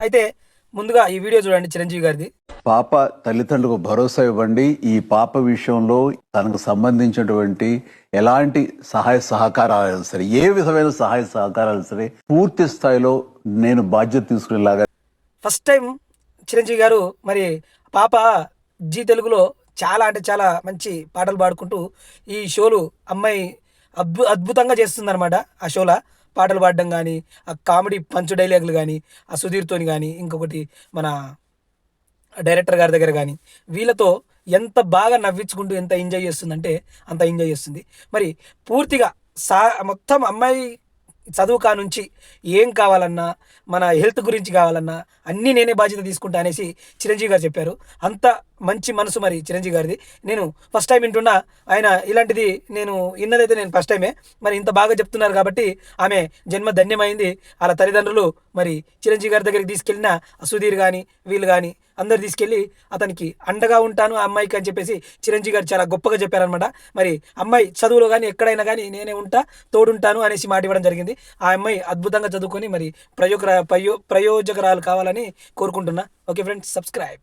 అయితే ముందుగా ఈ వీడియో చూడండి చిరంజీవి గారిది. పాప తల్లిదండ్రులకు భరోసా ఇవ్వండి. ఈ పాప విషయంలో తనకు సంబంధించినటువంటి ఎలాంటి సహాయ సహకారాలు సరే ఏ విధమైన సహాయ సహకారాలు సరే పూర్తి స్థాయిలో నేను బాధ్యత తీసుకునేలాగా ఫస్ట్ టైం చిరంజీవి గారు మరి పాప జీ తెలుగులో చాలా అంటే చాలా మంచి పాటలు పాడుకుంటూ ఈ షోలు అమ్మాయి అద్భు అద్భుతంగా చేస్తుందన్నమాట ఆ షోలో. పాటలు పాడడం కానీ ఆ కామెడీ పంచు డైలాగులు కానీ ఆ సుధీర్తోని కానీ ఇంకొకటి మన డైరెక్టర్ గారి దగ్గర కానీ వీళ్ళతో ఎంత బాగా నవ్వించుకుంటూ ఎంత ఎంజాయ్ చేస్తుందంటే అంత ఎంజాయ్ చేస్తుంది. మరి పూర్తిగా సా మొత్తం అమ్మాయి చదువు కా నుంచి ఏం కావాలన్నా మన హెల్త్ గురించి కావాలన్నా అన్నీ నేనే బాధ్యత తీసుకుంటా అనేసి చిరంజీవి గారు చెప్పారు. అంత మంచి మనసు మరి చిరంజీవి గారిది. నేను ఫస్ట్ టైం వింటున్నా ఆయన ఇలాంటిది నేను విన్నదైతే నేను ఫస్ట్ టైమే మరి ఇంత బాగా చెప్తున్నారు కాబట్టి ఆమె జన్మ ధన్యమైంది. వాళ్ళ తల్లిదండ్రులు మరి చిరంజీవి గారి దగ్గరికి తీసుకెళ్ళిన సుధీర్ కానీ వీళ్ళు కానీ అందరు తీసుకెళ్ళి అతనికి అండగా ఉంటాను ఆ అమ్మాయికి అని చెప్పేసి చిరంజీవి గారు చాలా గొప్పగా చెప్పారనమాట మరి అమ్మాయి చదువులో కానీ ఎక్కడైనా కానీ నేనే ఉంటా తోడుంటాను అనేసి మాట ఇవ్వడం జరిగింది. ఆ అమ్మాయి అద్భుతంగా చదువుకొని మరి ప్రయోగ ప్రయో ప్రయోజకరాలు కావాలని కోరుకుంటున్నా. Okay friends subscribe.